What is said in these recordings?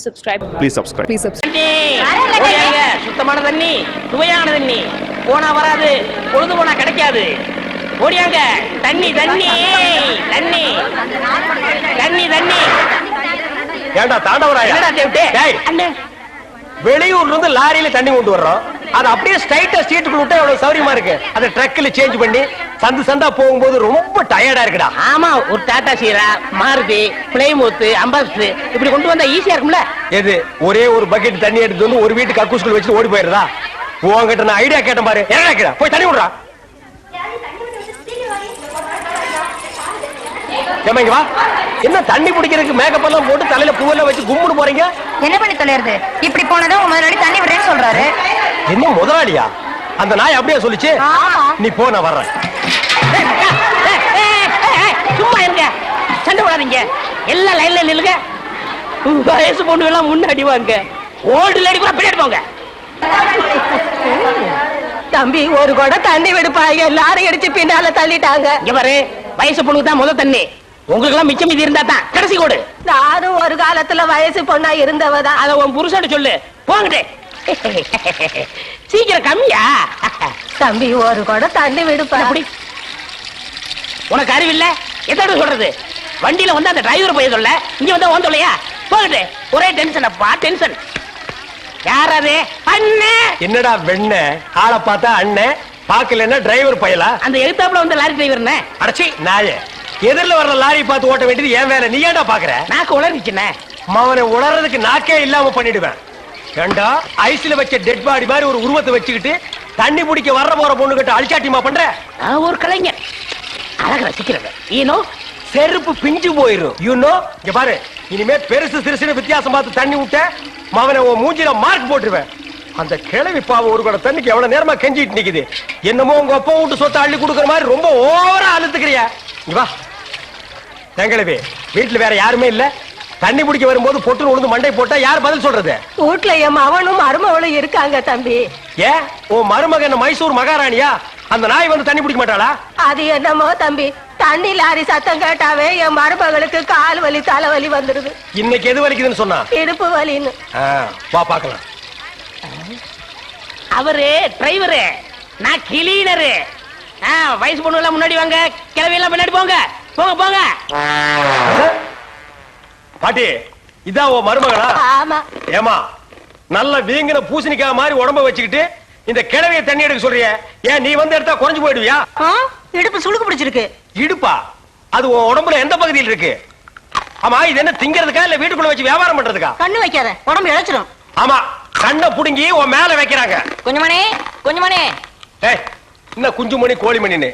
subscribe. Please subscribe. Please subscribe. தண்ணி ஓடியாங்க. சுத்தமான தண்ணி சுவையான தண்ணி போனா வராது பொழுது போனா கிடைக்காது ஓடியாங்க தண்ணி தண்ணி தண்ணி தண்ணி தண்ணி ஏண்டா தாண்டவராயா என்னடா தேவிட்டு வெளியூர்ல இருந்து லாரியில தண்ணி கொண்டு வர்றோம் அது அப்படியே ஸ்ட்ரைட்டா ஸ்ட்ரீட்டுக்குள்ள விட்டா எவ்வளவு சௌரியமா இருக்கு? அதை ட்ரக்ல சேஞ்ச் பண்ணி சந்து சந்தா போகும்போது ரொம்ப டயர்டா இருக்குடா. ஆமா ஒரு டாடா சீரா மாருதி பிளைமூத் அம்பாஸ்டர் இப்படி கொண்டு வந்தா ஈஸியா இருக்கும்ல? எது ஒரே ஒரு பக்கெட் தண்ணி எடுத்து வந்து ஒரு வீட்டுக்கு கக்கூஸ்குள்ள வச்சு ஓடி போயிருதா உங்ககிட்ட நான் ஐடியா கேட்டேன் பாரு. என்ன கேட்டா போய் தண்ணி விடுறா. ஏம்மா, இங்க வா. என்ன தண்ணி பிடிக்கிறதுக்கு மேக்கப் எல்லாம் போட்டு தலையில பூவெல்லாம் வச்சு கும்பிடு போறீங்க? என்ன பண்ணி தொலைறது இப்படி போனதும் உங்க முதலாளி தண்ணி விடுறேன்னு சொல்றாரு. என்ன முதலாளியா? அந்த நாய் அப்படியே சொல்லுச்சு. நீ போ நான் வர்றேன். சும்மா இருங்க. சண்டை போடாதீங்க. எல்லாம் லைன்ல நில்லுங்க. வயசு பொண்ணு எல்லாம் முன்னாடி வாங்க. ஓல்டு லேடி கூட பின்னாடி போங்க. தம்பி ஒரு குடம் தண்ணி விடுப்பா. எல்லாரும் அடிச்சு பின்னால தள்ளிட்டாங்க. இங்க பாரு வயசு பொண்ணுக்கு தான் முத தண்ணி. உங்களுக்கு எல்லாம் மிச்சம் மீதி இருந்தா தான். கடைசி கோடு. நானும் ஒரு காலத்துல வயசு பொண்ணா இருந்தவதான். அத உன் புருஷன் சொல்லு. போங்கடே சீக்கிரம் கம்மியா. தம்பி ஒரு குடம் தண்ணி விடுப்பா. அப்படி உனக்கு அறிவில்ல? எத்தனை சொல்றது? வண்டியில வந்து அந்த டிரைவர் போய் சொல்ல. இங்க வந்து ஓன் சொல்லையா போகட்டு ஒரே டென்ஷன் அப்பா டென்ஷன் யார் அது? அண்ணே. என்னடா வெண்ண? ஆளை பார்த்தா அண்ணன் பாக்கலன்னா டிரைவர் பயலா? அந்த எழுத்தாப்புல வந்து லாரி டிரைவர்னே அடச்சி நாயே. எதிரில வர்ற லாரி பார்த்து ஓட்ட வேண்டியது ஏன் வேலை. நீ ஏன்டா பாக்குற? நாக்கு உளறிச்சுண்ணே அவனை உணர்றதுக்கு நாக்கே இல்லாம பண்ணிடுவேன். ஏண்டா ஐஸ்ல வச்ச டெட் பாடி மாதிரி ஒரு உருவத்தை வச்சுக்கிட்டு தண்ணி பிடிக்க வர்ற போற பொண்ணு கிட்ட அழிச்சாட்டிமா பண்ற? நான் ஒரு கலைஞர் அழக ரசிக்கிறவன். ஈனோ செருப்பு பிஞ்சு போயிரும். யூ நோ இங்க பாரு இனிமே பெருசு சிறுசுன்னு வித்தியாசம் பார்த்து தண்ணி விட்ட மவனை உன் மூஞ்சில மார்க் போட்டுருவேன். அந்த கிழவி பாவம் ஒரு கூட தண்ணிக்கு எவ்வளவு நேரமா கெஞ்சிட்டு நிக்குது. என்னமோ உங்க அப்பா வீட்டு சொத்தை அள்ளி கொடுக்குற மாதிரி ரொம்ப ஓவரா அழுத்துக்கிறியா? இங்க வா. தங்கிழவி வீட்டுல வேற யாருமே இல்ல. தண்ணி பிடிக்க வரும்போது பொட்டு உழுந்து மண்டை போட்டா யார் பதில் சொல்றது? வீட்டுல என் மவனும் மருமவளும் இருக்காங்க தம்பி. ஏன் உன் மருமகன் மைசூர் மகாராணியா? அந்த நாய் வந்து தண்ணி பிடிக்க மாட்டாளா? அது என்னமோ தம்பி. தண்ணி லாரி சத்தம் கேட்டாவே என் மருமகளுக்கு கால் வலி தலைவலி வந்துருது. இன்னைக்கு எது வலிக்குதுன்னு சொன்னா? இடுப்பு வலின்னு. ஆ, வா பாக்கலாம். அவரு டிரைவரு. நான் கிளீனரு. ஆ, வயசு பொண்ணு எல்லாம் முன்னாடி வாங்க. கிளவி எல்லாம் பின்னாடி போங்க. போங்க போங்க. பாட்டி இதான் உன் மருமகளா? ஆமா. ஏமா நல்ல வீங்கின பூசணிக்காய் மாதிரி உடம்ப வச்சுக்கிட்டு இந்த கிழவிய தண்ணி எடுக்க சொல்றிய? ஏன் நீ வந்து எடுத்தா குறைஞ்சு போயிடுவியா? இடுப்பு சுளுக்கு பிடிச்சிருக்கு. இடுப்பா? அது உன் உடம்புல எந்த பகுதியில் இருக்கு? ஆமா இது என்ன திங்கிறதுக்கா இல்ல வீட்டுக்குள்ள வச்சு வியாபாரம் பண்றதுக்கா? கண்ணு வைக்காத உடம்பு இழைச்சிரும். ஆமா கண்ணை புடுங்கி உன் மேல வைக்கிறாங்க. குஞ்சுமணி குஞ்சுமணி ஏய் என்ன குஞ்சுமணி கோழிமணின்னு.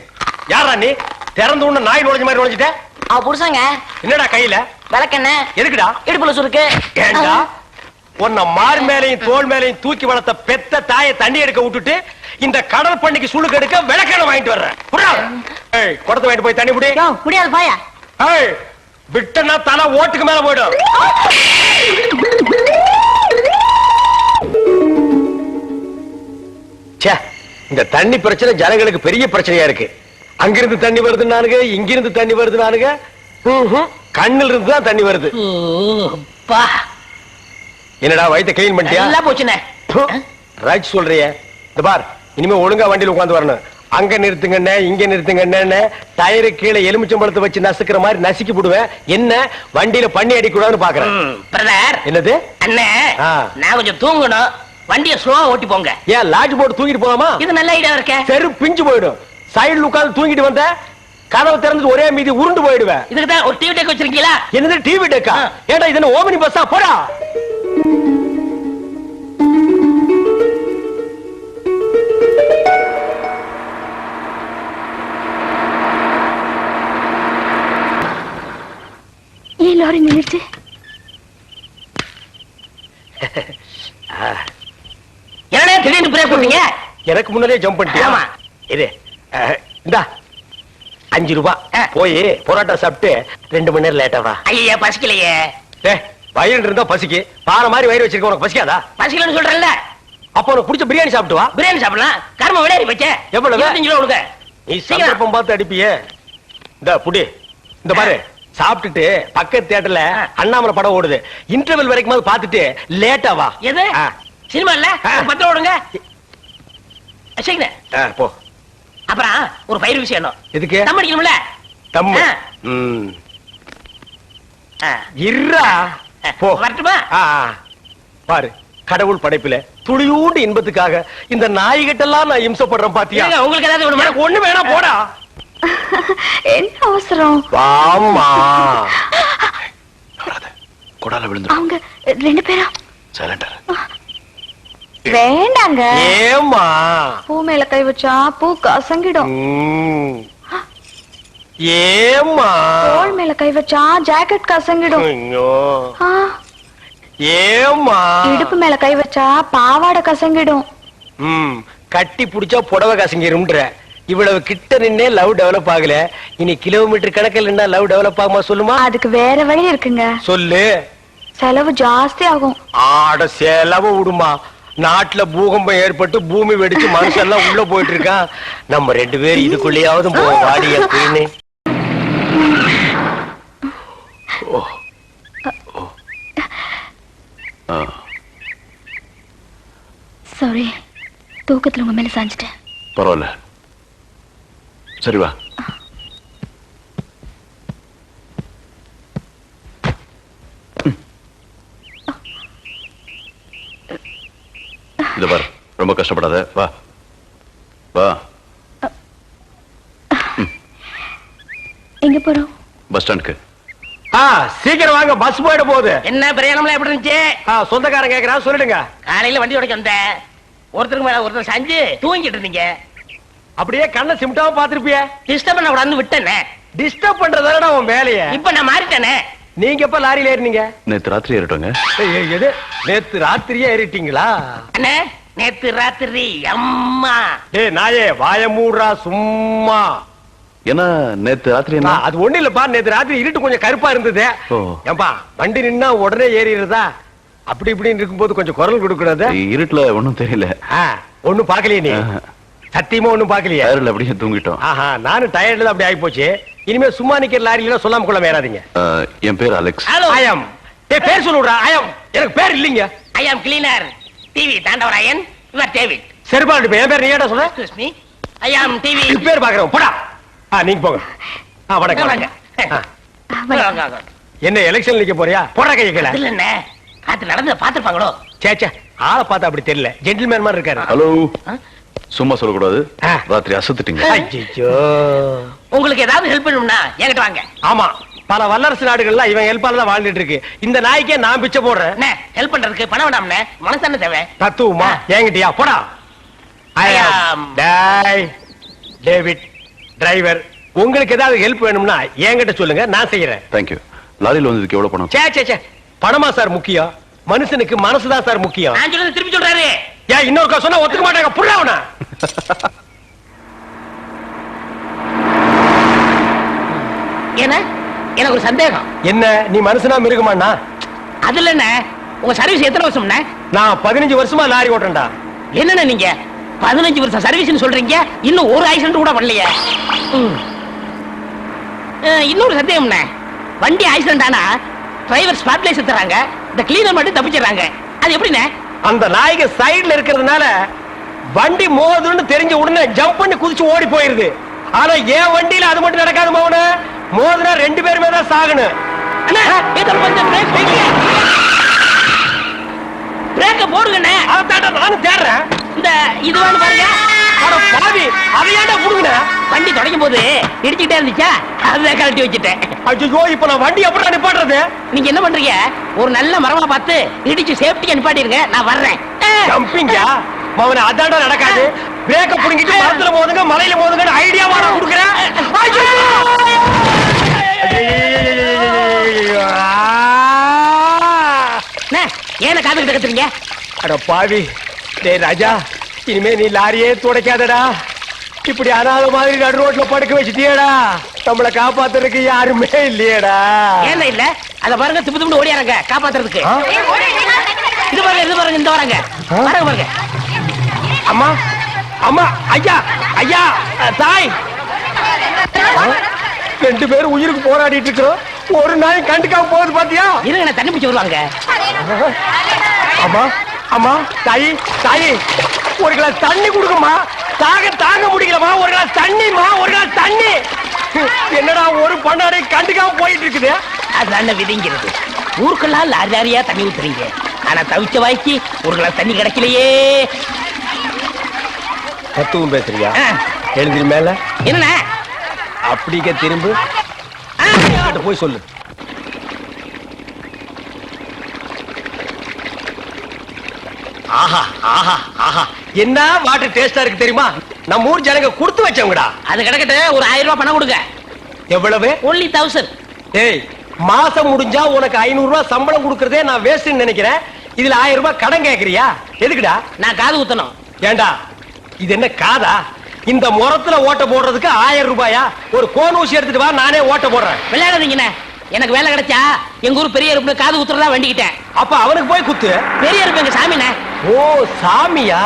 யாரா நீ? திறந்து உடனே நாய் நுழைஞ்ச மாதிரி நுழைஞ்சிட்ட? அவ புருஷங்க. என்னடா கையில? விளக்கெண்ண. எதுக்குடா? இடுப்புல சுருக்கு. ஏண்டா? உன்னை மார் மேலையும் தோல் மேலையும் தூக்கி வளர்த்த பெத்த தாயை தண்ணி எடுக்க விட்டுட்டு இந்த கடல் பண்ணிக்கு சுழுக்கு எடுக்க விளக்கெண்ண வாங்கிட்டு வர்றேன். ஏய் குடத்தை வாங்கிட்டு போய் தண்ணி புடி முடியாது பாயா. ஏய் விட்டனா தலை ஓட்டுக்கு மேல போயிடும். இந்த தண்ணி பிரச்சனை ஜனங்களுக்கு பெரிய பிரச்சனையா இருக்கு. அங்கிருந்து தண்ணி வருதுன்னானுங்க இங்கிருந்து தண்ணி வருதுன்னானுங்க ம்ஹும். கண்ணுல இருந்து தான் தண்ணி வருது. என்னடா வயித்தை கிளீன் பண்ணிட்டியா? எல்லாம் போச்சுண்ணே. ரைட் சொல்றியே. இந்த பார் இனிமே ஒழுங்கா வண்டியில உட்கார்ந்து வரணும். அங்க நிறுத்துங்கண்ணே இங்க நிறுத்துங்கண்ணே டயரு கீழே எலுமிச்சம்பழத்தை வச்சு நசுக்கிற மாதிரி நசுக்கி விடுவேன் என்ன வண்டியில பண்ணி அடிக்கூடாதுன்னு பாக்குறேன். பிரதர். என்னது? அண்ணே. நான் கொஞ்சம் தூங்கணும். வண்டியை ஸ்லோவா ஓட்டி போங்க. ஏன் லாட்ஜ் போட்டு தூங்கிட்டு போலாமா? இது நல்ல ஐடியா இருக்க. தெரு பிஞ்சு போயிடும். சைடுல உட்கார்ந்து தூங்கிட்டு வந்த கதவை திறந்து ஒரே மீதி உருண்டு போயிடுவேன். இதுக்கு தான் ஒரு டிவி டெக் வச்சிருக்கீங்களா? என்னது டிவி டெக்கா ஆ. ஏடா இது என்ன ஓமினி பஸ்ஸா போடா. ஏன் லாரி நின்றுச்சு என்னடா திடீர்னு பிரேக் போட்டீங்க எனக்கு முன்னாலே ஜம்ப் பண்ணிட்டியா? ஆமா. இது. இந்தா. அஞ்சு ரூபா. போய் பொரோட்டா சாப்பிட்டு ரெண்டு மணி நேரம் லேட்டா வா. ஐயா பசிக்கலையே. வயிறு இருந்தா பசிக்கு. பாறை மாதிரி வயிறு வச்சிருக்க உனக்கு பசிக்காதா? பசிக்கலன்னு சொல்றேன்ல. அப்ப உனக்கு பிடிச்ச பிரியாணி சாப்பிட்டு வா. பிரியாணி சாப்பிடலாம். கரும விளையாடி வச்ச எவ்வளவு? உனக்கு. நீ சந்தர்ப்பம் பார்த்து அடிப்பியே. இந்த புடி. இந்த பாரு சாப்பிட்டுட்டு பக்கத்து தேட்டர்ல அண்ணாமலை படம் ஓடுது. இன்டர்வல் வரைக்கும் பாத்துட்டு லேட்டா வா. எது? சினிமா இல்ல? பத்திரம் ஓடுங்க. சரிங்க போ. அப்புறம் ஒரு பயிர் விஷயம் எதுக்கு? தம் அடிக்கணும்ல? தம். இருறா போ. வரட்டுமா? பாரு கடவுள் படைப்பில துளியூண்டு இன்பத்துக்காக இந்த நாய்கிட்டெல்லாம் நான் இம்சப்படுறேன் பாத்தியா? உங்களுக்கு ஏதாவது ஒண்ணு வேணா போடா. என்ன அவசரம்? ஆமா குடால விழுந்து அவங்க ரெண்டு பேரும் சரண்டர் வேண்டாங்க. ஏமா பூ மேல கை வச்சா பூ கசங்கிடும். ஏமா தோல் மேல கை வச்சா ஜாக்கெட் கசங்கிடும். ஏமா இடுப்பு மேல கை வச்சா பாவாடை கசங்கிடும். ம். கட்டி புடிச்சா புடவை கசங்கிரும்ன்ற. இவ்வளவு கிட்ட நின்னே லவ் டெவலப் ஆகல. இனி கிலோமீட்டர் கணக்கில் நின்னா லவ் டெவலப் ஆகுமா சொல்லுமா? அதுக்கு வேற வழி இருக்குங்க. சொல்லு. செலவு ஜாஸ்தி ஆகும். ஆட செலவு விடுமா. நாட்டுல பூகம்பம் ஏற்பட்டு பூமி வெடிச்சு மனுஷன் எல்லாம் உள்ள போயிட்டு இருக்கா நம்ம ரெண்டு பேரும் இதுக்குள்ளேயாவது போவோம் வாடி அப்படின்னு சாரி தூக்கத்துல உங்க மேல சாஞ்சிட்டேன். பரவாயில்ல. சரி வா. இது பார் ரொம்ப கஷ்டப்படாத. வா. வா. எங்க போறோம் பஸ் ஸ்டாண்டுக்கு. ஆ சீக்கிரம் வாங்க பஸ் போயிட போகுது. என்ன பிரயாணம்லாம் எப்படி இருந்துச்சு? ஆ சொந்தக்காரன் கேக்குறா சொல்லிடுங்க. காலையில வண்டி உடைக்க வந்தேன் ஒருத்தருக்கு மேல ஒருத்தர் சஞ்சு தூங்கிட்டு இருந்தீங்க. அப்படியே கண்ணை சிம்டாம பாத்துருப்பிய டிஸ்டர்ப் பண்ண கூடாதுன்னு விட்டேனே. டிஸ்டர்ப் பண்றதால உன் வேலையை. இப்ப நான் மாறிட்டேனே. நீங்க எப்ப லாரியில ஏறினீங்க? நேத்து ராத்திரி ஏறிட்டோங்க. எது நேத்து ராத்திரியே ஏறிட்டீங்களா? நேத்து ராத்திரி அம்மா. டேய் நாயே வாய மூடுறா சும்மா. ஏன்னா நேத்து ராத்திரி என்ன? அது ஒண்ணு இல்லப்பா. நேத்து ராத்திரி இருட்டு கொஞ்சம் கருப்பா இருந்தது. ஏன்பா வண்டி நின்னா உடனே ஏறிடுறதா? அப்படி இப்படின்னு இருக்கும்போது கொஞ்சம் குரல் கொடுக்கறது. இருட்டுல ஒண்ணும் தெரியல. ஒண்ணும் பாக்கலையே நீ? சத்தியமா ஒண்ணும் பாக்கலையே அப்படியே தூங்கிட்டோம். ஆஹா நானும் டயர்ட்ல அப்படி ஆகி போச்சு இனிமே சும்மா நிக்கிற லாரியில சொல்லாம கொள்ள வேறாதீங்க என் பேர் அலெக்ஸ். ஹலோ. ஐயம் என் பேர் சொல்லுடா ஐயம் எனக்கு பேர் இல்லைங்க. ஐயம் கிளீனர் டிவி தாண்டவராயன் இவர் டேவிட் செருபாடு என் பேர் நீ ஏடா சொல்ற எக்ஸ்கியூஸ் ஐயம் டிவி பேர் பாக்குறோம் போடா. ஆ நீங்க போங்க. ஆ வணக்கம். வணக்கம். என்ன எலெக்ஷன் நிக்க போறியா? போடா கைய கேள இல்ல என்ன அது நடந்து பாத்துப்பாங்களோ சேச்சே ஆளை பார்த்தா அப்படி தெரியல. ஜென்டில்மேன் மாதிரி இருக்காரு. ஹலோ சும்மா சொல்லக்கூடாது. ராத்திரி அசத்துட்டீங்க. ஐயோ உங்களுக்கு ஏதாவது ஹெல்ப் பண்ணணும்னா என்கிட்ட வாங்க. ஆமா. பல வல்லரசு நாடுகள்ல இவன் ஹெல்ப்பால தான் வாழ்ந்துட்டு இருக்கு. இந்த நாய்க்கே நான் பிச்சை போடுறேன். ஹெல்ப் பண்றதுக்கு பணம் வேண்டாம்னே மனசு என்ன தேவை? தத்துவமா? என்கிட்டயா? போடா. டேவிட் டிரைவர் உங்களுக்கு ஏதாவது ஹெல்ப் வேணும்னா என்கிட்ட சொல்லுங்க நான் செய்யறேன். தேங்க்யூ லாரியில் வந்ததுக்கு எவ்வளவு பணம்? சே சே சே. பணமா சார் முக்கியம்? மனுஷனுக்கு மனசுதான் சார் முக்கியம். நான் திருப்பி சொல்றாரு. ஏன் இன்னொருக்கா சொன்னா ஒத்துக்க மாட்டாங்க. புரியவன என்ன? எனக்கு ஒரு சந்தேகம். என்ன? நீ மனுஷனா மிருகமாண்ணா அதுல என்ன? உங்க சர்வீஸ் எத்தனை வருஷம்ண்ணா நான் பதினஞ்சு வருஷமா லாரி ஓட்டுறேன்டா. என்னண்ணா நீங்க? பதினஞ்சு வருஷம் சர்வீஸ்னு சொல்றீங்க. இன்னும் ஒரு ஆக்சிடென்ட் கூட பண்ணலையே. இன்னொரு சந்தேகம்ண்ணே. வண்டி ஆக்சிடென்ட் ஆனா டிரைவர் ஸ்பாட்லேஸ் தராங்க இந்த கிளீனர் மட்டும் தப்பிச்சிடுறாங்க. அது எப்படிண்ணே? அந்த நாய்க்கு சைடுல இருக்கிறதுனால வண்டி மோதுன்னு தெரிஞ்ச உடனே ஜம்ப் பண்ணி குதிச்சு ஓடி போயிருது. ஆனா என் வண்டியில அது மட்டும் நடக்காது மௌன மோதுனா ரெண்டு பேருமே தான் சாகணும். பிரேக்க போடுங்கண்ணே. அதான் நானும் தேடுறேன். இந்த இது வேணும் பாருங்க. பாவி அதையாண்டா குடுங்க வண்டி தொடங்கும் போது இடிச்சுட்டே இருந்துச்சா? அதுதான் கழட்டி வச்சுட்டேன். ஐயோ இப்ப நான் வண்டி எப்படி நிப்பாடுறது நீங்க என்ன பண்றீங்க? ஒரு நல்ல மரமா பார்த்து இடிச்சு சேஃப்டியா நிப்பாட்டிருங்க நான் வர்றேன். ஜம்பிங்கா? மவன அதாண்டா நடக்காது. பிரேக்க புடுங்கிட்டு மரத்துல போதுங்க மலையில போதுங்க ஐடியாவா நான் கொடுக்குறேன். ஏன காதுகிட்ட கத்துறீங்க அட பாவி டேய் ராஜா இனிமே நீ லாரியே துடைக்காதடா. இப்படி அனாத மாதிரி நடு ரோட்ல படுக்க வச்சிட்டியேடா. நம்மள காப்பாத்துறதுக்கு யாருமே இல்லையேடா. ஏன் இல்ல? அத பாருங்க திப்பு திப்பு ஓடியாரங்க காப்பாத்துறதுக்கு? இது பாருங்க இது பாருங்க இந்த வராங்க? பாருங்க பாருங்க. அம்மா அம்மா ஐயா ஐயா தாய்? ரெண்டு பேரும் உயிருக்கு போராடிட்டு இருக்கிறோம். ஒரு நாய் கண்டுக்காம போகுது பாத்தியா? இருங்க நான் தண்ணி பிடிச்சி வருவாங்க. அம்மா அம்மா தாயி தாயி. ஒரு கிளாஸ் தண்ணி கொடுக்குமா தாக தாங்க முடியலமா ஒரு கிளாஸ் தண்ணிமா ஒரு கிளாஸ் தண்ணி. என்னடா ஒரு பண்ணாடை கண்டுக்காம போயிட்டு இருக்குது? அதான விதிங்கிறது. ஊருக்கெல்லாம் லாரி லாரியா தண்ணி ஊத்துறீங்க. ஆனா தவிச்ச வாய்க்கு ஒரு கிளாஸ் தண்ணி கிடைக்கலையே. தத்துவம் பேசுறியா? ஆ, எழுந்திரி மேல. என்னண்ணே? அப்படிக்க திரும்ப. போய் சொல்லு. ஆஹா ஆஹா ஆஹா. என்ன வாட்டர் டேஸ்டா இருக்கு தெரியுமா? நம்ம ஊர் ஜனங்க கொடுத்து வச்சவங்கடா. அது கிடக்கட்டு ஒரு ஆயிரம் ரூபாய் பணம் கொடுங்க. எவ்வளவு? ஒன்லி தௌசண்ட் ஏய் மாசம் முடிஞ்சா உனக்கு ஐநூறு ரூபாய் சம்பளம் கொடுக்கறதே நான் வேஸ்ட்னு நினைக்கிறேன். இதுல ஆயிரம் ரூபாய் கடன் கேக்குறியா? எதுக்குடா? நான் காது ஊத்தணும். ஏண்டா? இது என்ன காதா? இந்த முறத்துல ஓட்ட போடுறதுக்கு ஆயிரம் ரூபாயா? ஒரு கோன் ஊசி எடுத்துட்டு வா நானே ஓட்ட போடுறேன். விளையாடாதீங்கண்ணே எனக்கு வேலை கிடைச்சா எங்க ஊர் பெரிய இருப்பு காது ஊத்துறதா வேண்டிக்கிட்டேன். அப்ப அவனுக்கு போய் குத்து. பெரிய இருப்பு எங்க சாமிண்ணே? ஓ சாமியா?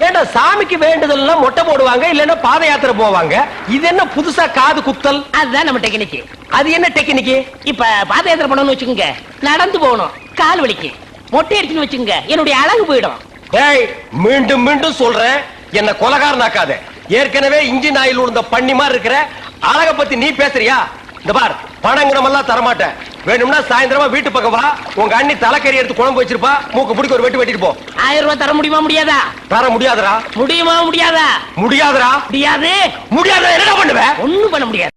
ஏண்டா சாமிக்கு வேண்டுதல்லாம் மொட்டை போடுவாங்க இல்லன்னா பாத யாத்திரை போவாங்க? இது என்ன புதுசா காது குத்தல்? அதுதான் நம்ம டெக்னிக்கு அது என்ன டெக்னிக்கு இப்ப பாத யாத்திரை பண்ணணும்னு வச்சுக்கோங்க. நடந்து போகணும் கால் வலிக்கு. மொட்டை அடிச்சுன்னு வச்சுக்கோங்க. என்னுடைய அழகு போயிடும். ஏய் மீண்டும் மீண்டும் சொல்றேன். என்ன கொலகாரனாக்காத. ஏற்கனவே இன்ஜின் ஆயில் உழுந்த பண்ணி மாதிரி இருக்கிற அழக பத்தி நீ பேசுறியா? இந்த பார் பணங்கிரமெல்லாம் தரமாட்டேன். வேணும்னா சாயந்தரமா வீட்டு பக்கம் வா. உங்க அண்ணி தலைக்கறி எடுத்து குழம்பு வச்சிருப்பா. மூக்கு பிடிக்க ஒரு வெட்டி வெட்டிட்டு போ. ஆயிரம் ரூபாய் தர முடியுமா முடியாதா? தர முடியாதுடா. முடியுமா முடியாதா? முடியாதுடா. முடியாது. முடியாத என்னடா பண்ணுவ? ஒண்ணும் பண்ண முடியாது.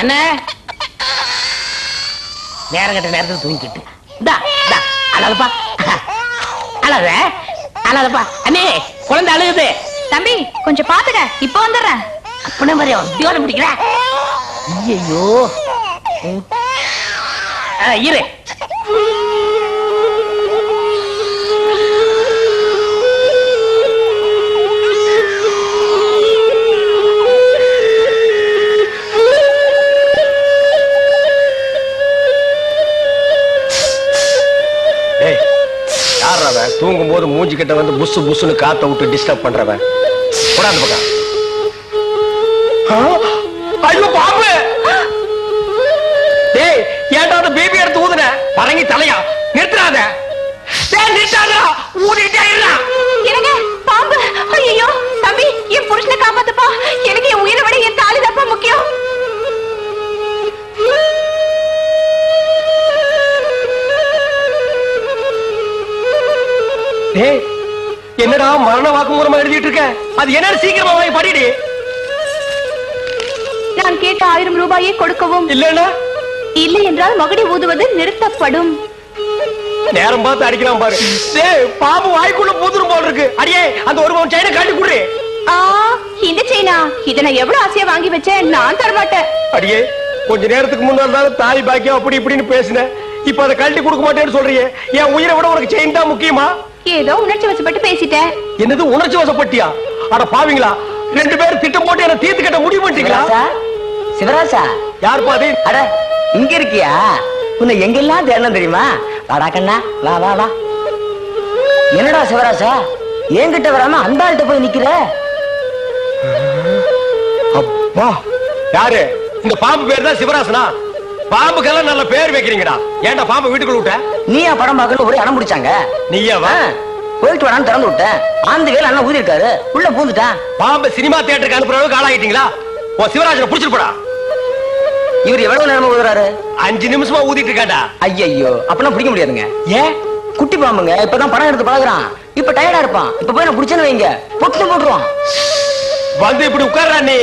அண்ணே நேரம் கட்ட நேரத்துல தூங்கிக்கிட்டு. இந்தா இந்தா அழகப்பா அழக அழகப்பா அண்ணே குழந்தை அழுகுது. தம்பி கொஞ்சம் பாத்துக்க. இப்போ வந்துடுறேன். அப்பனே மாதிரி உத்தியோகம் பிடிக்கிற ஐயோ இரு. தூங்கும் போது மூஞ்சி கிட்ட வந்து புசு புசுன்னு காத்த விட்டு டிஸ்டர்ப் பண்றவன் பக்கம்? ஐயோ டேய் ஏன்டா அந்த பேபி எடுத்து ஊதுன? பரங்கி தலையா? நிறுத்துறாத. நிறுத்தாதா ஊதிட்டே எனக்கு பாம்பு. ஐயோ தம்பி என் புருஷனை காப்பாத்துப்பா. எனக்கு என் உயிரை விட என் தாலி தப்பா முக்கியம். என்னடா மரண வாக்குமூலமா எழுதிட்டு இருக்க? அது என்னன்னு சீக்கிரமா வாங்கி படிடி. நான் கேட்ட ஆயிரம் ரூபாயை கொடுக்கவும் இல்லன்னா? இல்லை என்றால் மகுடி ஊதுவது நிறுத்தப்படும். நேரம் பார்த்து அடிக்கலாம் பாரு. டேய் பாம்பு வாய்க்குள்ள பூதுரும் போல் இருக்கு. அடியே அந்த ஒரு பவுன் செயினை காட்டி குடுறே ஆ இந்த செயினா இதை நான் எவ்வளவு ஆசையா வாங்கி வச்சேன்? நான் தரமாட்டேன். அடியே கொஞ்ச நேரத்துக்கு முன்னாடி தான் தாய் பாக்கியம் அப்படி இப்படின்னு பேசினேன் இப்ப அதை கழட்டி கொடுக்க மாட்டேன்னு சொல்றியே. என் உயிரை விட உனக்கு செயின் தான் முக்கியமா? ஏதோ உணர்ச்சி வசப்பட்டு பேசிட்டேன். என்னது உணர்ச்சி வசப்பட்டியா? அட பாவீங்களா ரெண்டு பேரும் திட்டம் போட்டு என்ன தீர்த்து கட்ட முடிவு பண்ணிட்டீங்களா? சிவராசா யார் பாதி அட இங்க இருக்கியா? உன்னை எங்கெல்லாம் தேடணும் தெரியுமா? வாடா கண்ணா வா வா வா. என்னடா சிவராசா? என்கிட்ட வராம அந்த ஆள்கிட்ட போய் நிக்கிற? அப்பா யாரு? இந்த பாம்பு பேர் தான் சிவராசனா? பாம்புக்கெல்லாம் நல்ல பேர் வைக்கிறீங்கடா. ஏன்டா பாம்பு வீட்டுக்குள்ள விட்ட? நீயா படம் பார்க்கணும் ஒரே அடம் பிடிச்சாங்க. நீயா வா. ஆ, போயிட்டு வரான்னு திறந்து விட்டேன். ஆந்து வேலை அண்ணன் ஊதி இருக்காரு உள்ள பூந்துட்டான். பாம்பு சினிமா தியேட்டருக்கு அனுப்புற அளவுக்கு ஆளாகிட்டீங்களா? உன் சிவராஜனை புடிச்சிட்டு போடா. இவர் எவ்வளவு நேரமா ஊதுறாரு? அஞ்சு நிமிஷமா ஊதிட்டு இருக்காடா ஐயையோ அப்பனா பிடிக்க முடியாதுங்க. ஏன் குட்டி பாம்புங்க இப்பதான் படம் எடுத்து பழகுறான் இப்ப டயர்டா இருப்பான். இப்ப போய் நான் பிடிச்சேன்னு வைங்க. பொட்டு போட்டுருவான். வந்து இப்படி உட்கார்றா நீ.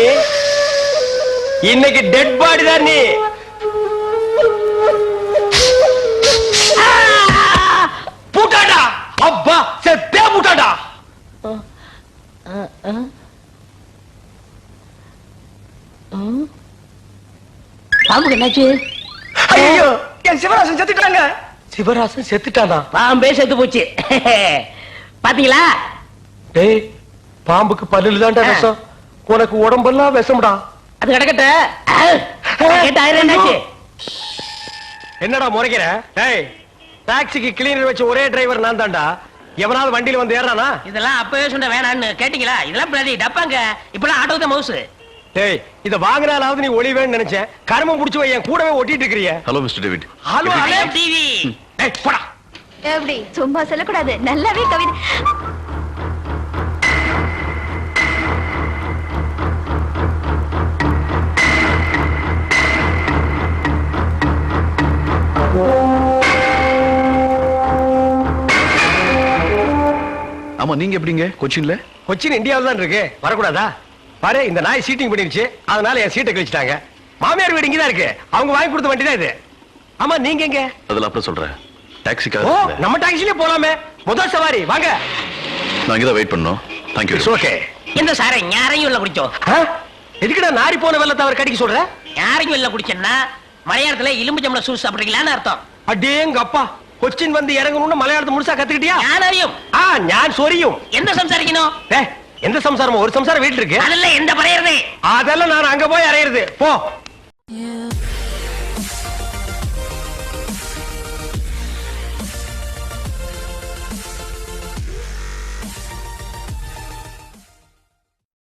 இன்னைக்கு டெட் பாடி தான் நீ. பாம்புக்கு என்னாச்சு? ஐயோ என் சிவராசன் செத்துட்டாங்க. சிவராசன் செத்துட்டானா? பாம்பே செத்து போச்சு. பாத்தீங்களா? டேய் பாம்புக்கு பல்லுல தான்டா விஷம். உனக்கு உடம்பெல்லாம் விஷம்டா. அது கிடக்கட்ட? என்னடா முறைக்கிற? டேய் டாக்ஸிக்கு கிளீனர் வச்ச ஒரே டிரைவர் நான் தான்டா எவனாவது வண்டியில வந்து ஏறானா இதெல்லாம் அப்பவே சொன்ன வேணான்னு. கேட்டீங்களா? இதெல்லாம் பிரதி டப்பாங்க. இப்பெல்லாம் ஆட்டோ தான் மவுசு டேய் இத வாங்கினாலாவது நீ ஒளிவேன்னு நினைச்சேன். கருமம் புடிச்சு வை, என் கூடவே ஒட்டிட்டு இருக்கிறிய. ஹலோ மிஸ்டர் டேவிட் ஹலோ அலே டிவி டேய் போடா. எப்படி சும்மா சொல்லக்கூடாது. நல்லாவே கவிதை. ஆமா நீங்க எப்படிங்க? கொச்சின்ல? கொச்சின் இந்தியாவில் தான் இருக்கு. வரக்கூடாதா? பாரு இந்த நாய் சீட்டிங் பண்ணிருச்சு. அதனால என் சீட்டை கழிச்சிட்டாங்க. மாமியார் வீடு இங்கதான் இருக்கு. அவங்க வாங்கி கொடுத்த வண்டி இது. ஆமா நீங்க எங்க? அதுல அப்புறம் சொல்றேன். டாக்ஸிக்காக நம்ம டாக்ஸிலே போலாமே. முதல் சவாரி வாங்க. நான் தான் வெயிட் பண்ணோம் தேங்க் யூ ஓகே இந்த சார யாரையும் உள்ள குடிச்சோம். எதுக்குடா நாரி போன வெள்ளத்தை அவர் கடிக்க சொல்ற? யாரையும் உள்ள குடிச்சேன்னா மலையாளத்துல இலும்பு சம்பளம் சூஸ் சாப்பிடுறீங்களான்னு அர்த்தம். அடேங்க அப்பா. கொச்சின் வந்து இறங்கணும்னு மலையாளத்தை முழுசா கத்துக்கிட்டியா? அறியும்? ஆ ஞான் சொரியும். என்ன சம்சாரிக்கணும்? எந்த சம்சாரமா ஒரு சம்சாரம் வீட்டு இருக்கு. அதெல்லாம் எந்த பறையிறது அதெல்லாம் நான் அங்க போய் அறையிறது. போ.